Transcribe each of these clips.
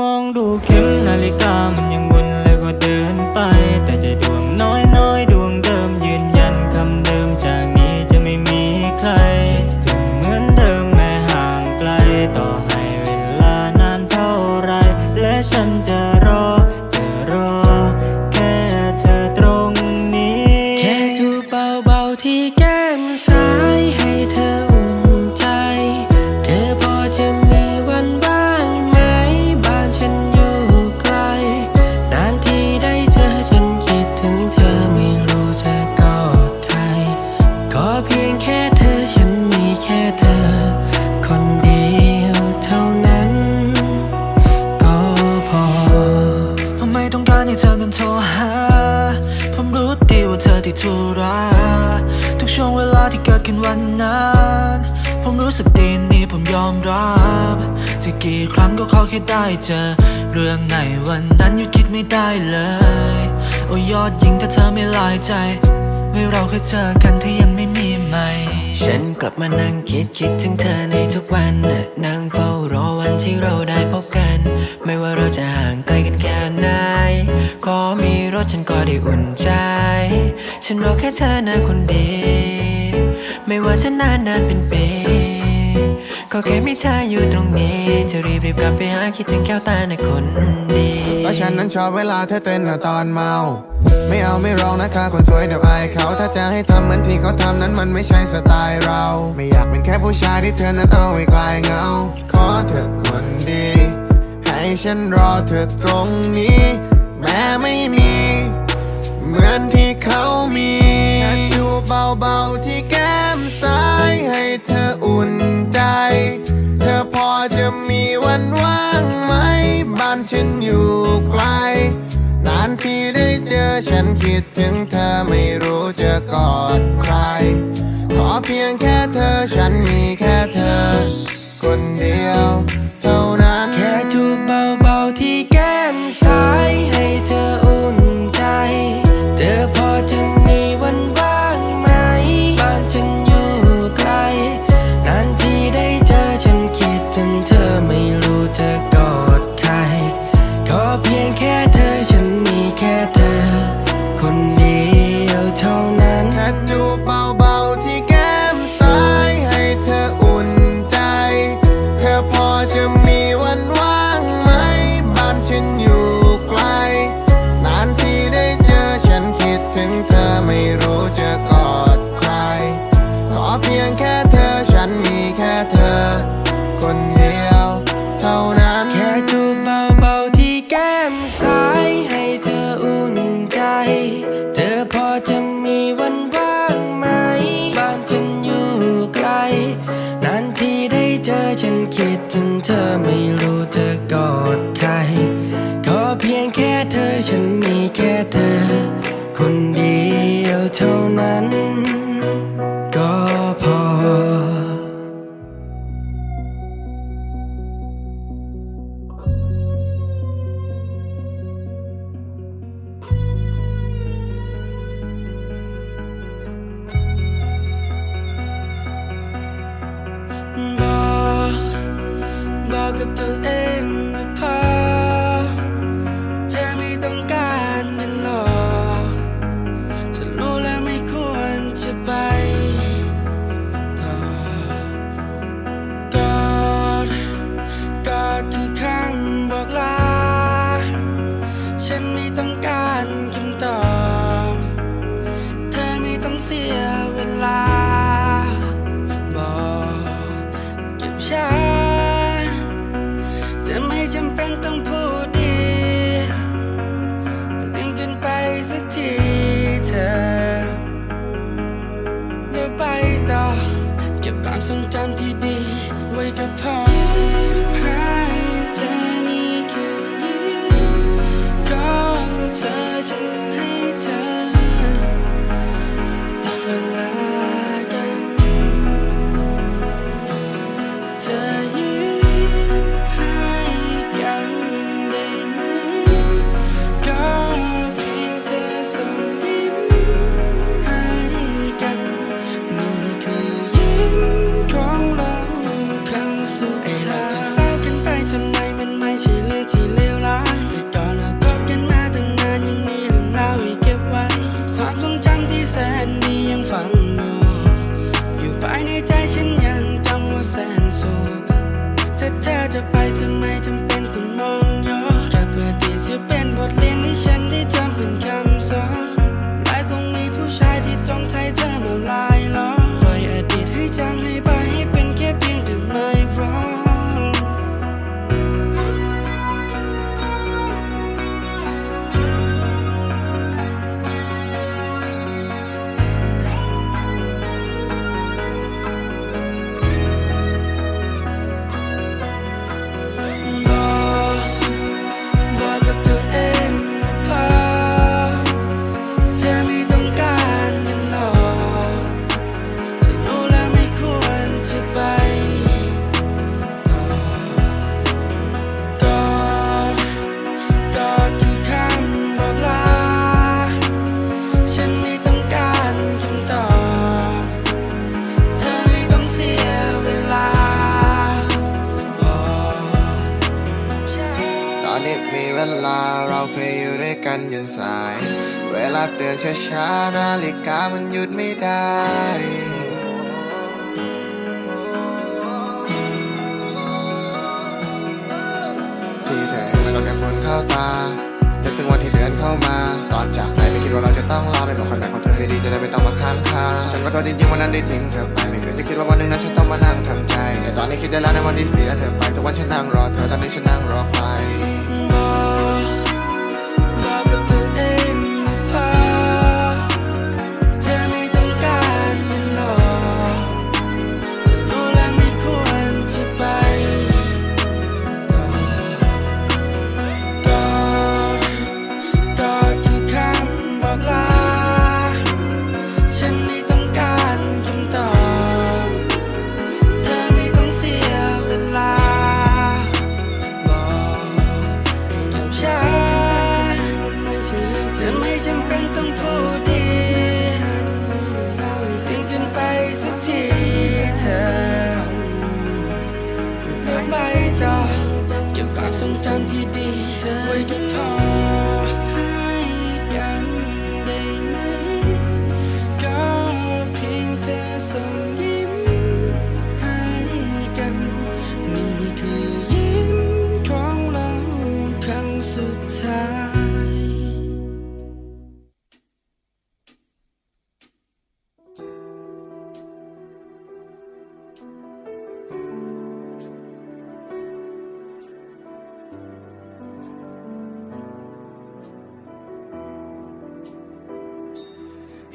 มองดูเข็มนาฬิกามันยัง รั้งก็ขอแค่ได้เจอ เรื่องในวันนั้นยุดคิดไม่ได้เลย โอ้ยอดยิงถ้าเธอไม่ลายใจ ไว้เราเคยเจอกันที่ยังไม่มีใหม่ ฉันกลับมานั่งคิดคิดถึงเธอในทุกวันนั่งเฝ้ารอวันที่เราได้พบกัน ไม่ว่าเราจะห่างไกลกันแค่ไหนขอมีรถฉันก็ได้อุ่นใจ ฉันรอแค่เธอนะคนเดียวไม่ว่าจะนานนานเป็นปี ก็แค่มีเธออยู่ตรงนี้ จะรีบรีบกลับไปหาคิดถึงแก้วตาในคนดีก็ฉันนั้นชอบเวลาเธอเต้นตอนเมา ไม่เอาไม่ร้องนะคะคนสวยเดี๋ยวอายเขาถ้าจะให้ทำเหมือนที่เขาทำนั้นมันไม่ใช่สไตล์เรา ไม่อยากเป็นแค่ผู้ชายที่เธอนั้นเอาไว้คลายเหงา ขอเธอคนดี ให้ฉันรอเธอตรงนี้ แม้ไม่มี เหมือนที่เขามีแค่ดูเบาๆที่แก้มซ้ายให้เธออุ่น เธอพอจะมีวันว่างไหม บ้านฉันอยู่ไกล นานที่ได้เจอฉันคิดถึงเธอไม่รู้จะกอดใคร ขอเพียงแค่เธอฉันมีแค่เธอ คนเดียว เท่านั้น บอกกั ต้องพูดดีลืมกันไปสักทีเธอเดี๋ยวไปต่อ เก็บความทรงจำที่ดี นาฬิกามันหยุดไม่ได้ ที่เธอเห็นแล้วก็แค่ฝนเข้าตานึกถึงวันที่เดินเข้ามา ตอนจากไปไม่คิดว่าเราจะต้องลาไปบอกคนรักของเธอให้ดีจะได้ไม่ต้องมาค้างคาฉันก็โทษจริงๆวันนั้นได้ทิ้งเธอไปไม่เคยจะคิดว่าวันหนึ่งนั้นฉันต้องมานั่งทำใจแต่ตอนนี้คิดได้แล้วในวันที่เสียเธอไปทุกวันฉันนั่งรอเธอตอนนี้ฉันนั่งรอใคร ความทรงจำที่ดีไว้ก็พอ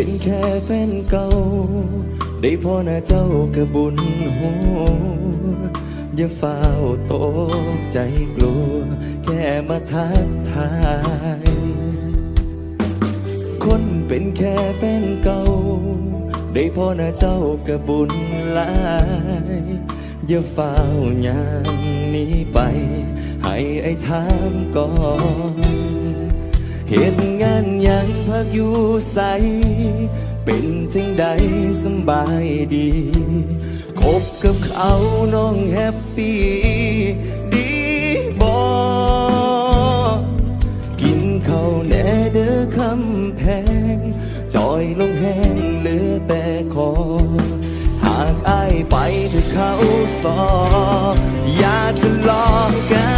เป็นแค่แฟนเก่า ได้พอหน้าเจ้ากระบุญหัวอย่าเฝ้าตกใจกลัว แค่มาทักทาย คนเป็นแค่แฟนเก่า ได้พอหน้าเจ้ากระบุญหลายอย่าเฝ้าอย่างนี้ไป ให้ไอ้ถามก่อน เหตุงานยังพักอยู่ใส เป็นจังใดสบายดี คบกับเขาน้องแฮปปี้ดีบอกินข้าวแน่เด้อคำแพง จอยลงแห้งเหลือแต่คอ หากอายไปเธอเขาสอบอย่าทะเลาะกัน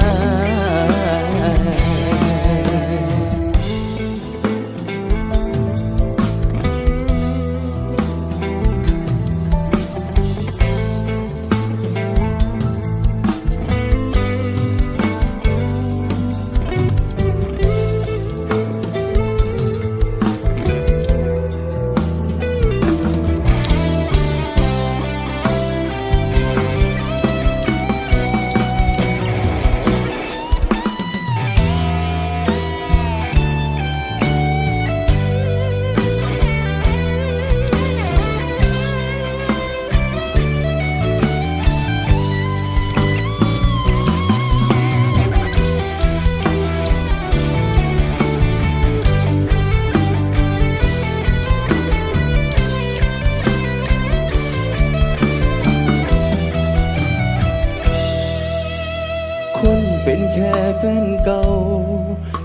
แฟนเก่า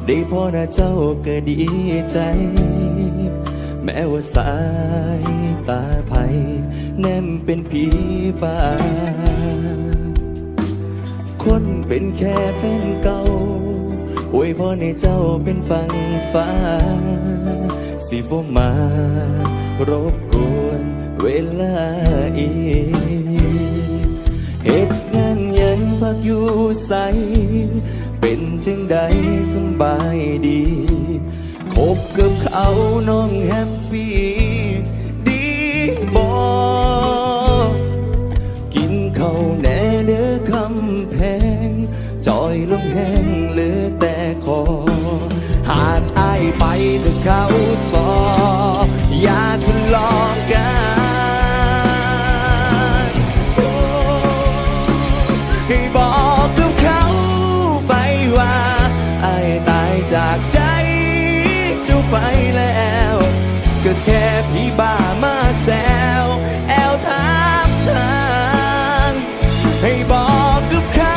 ได้พอหน้าเจ้าก็ดีใจ แม้ว่าสายตาไผแนมเป็นผีป่า คนเป็นแค่แฟนเก่าอวยพรให้เจ้าเป็นฝั่งฟ้า สิบ่มารบกวนเวลาอีกเหตุงานยังพักอยู่ใส เป็นจังใดสบายดีคบกับเขาน้องแฮปปี้ดีบอกินเขาแน่เด้อคำแพงจอยลงแห้งเหลือแต่คอ หากอายไปถ้าเขาสออย่าทะลาะ ก็แค่พี่บ้ามาแซวแอลถามทางให้บอกกับเขา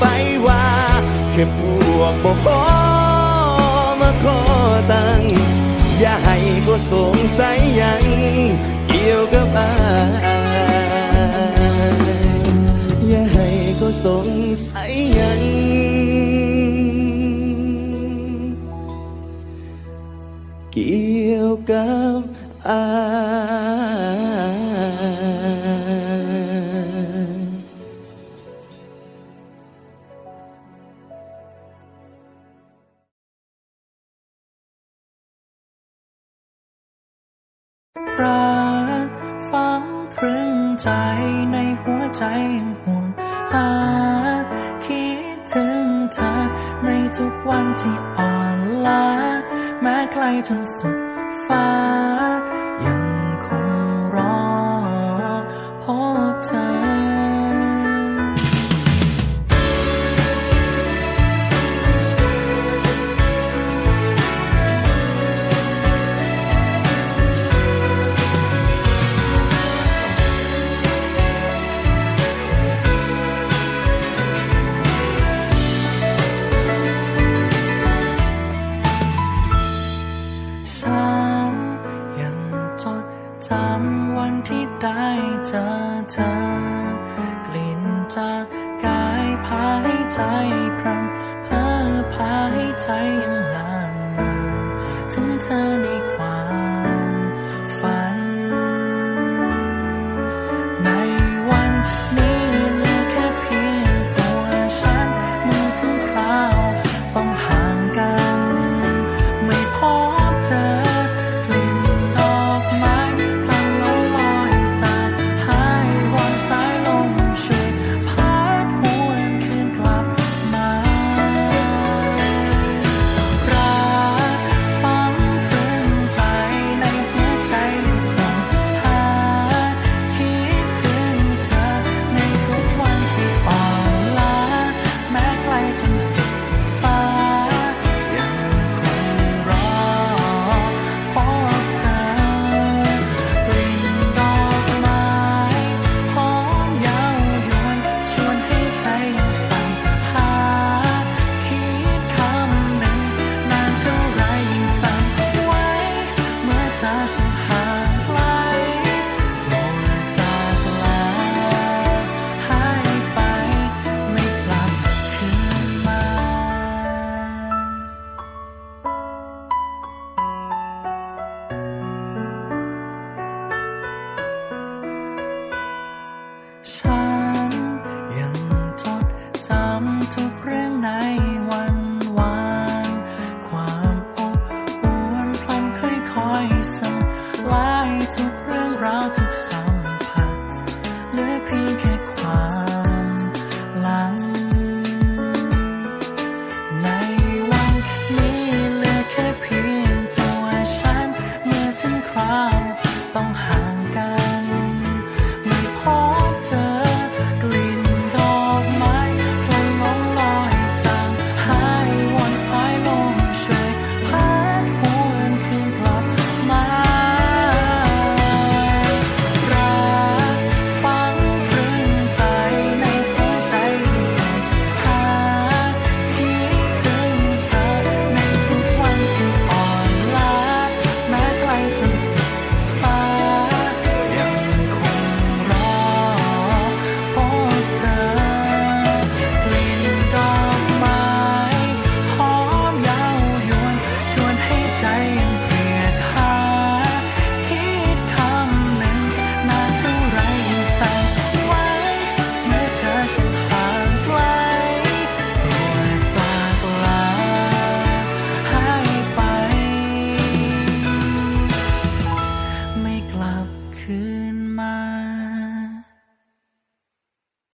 ไปว่าแค่พวกบอกขอมาขอตังค์อย่าให้ก็สงสัยยังเกี่ยวกับอายอย่าให้ก็สงสัยยังเกี่ ยวกับอายรักฝังตรึงใจในหัวใจยังห่วงหาคิดถึงเธอในทุกวันที่อ่อนล้าแม้ไกลจนสุด ฟ้า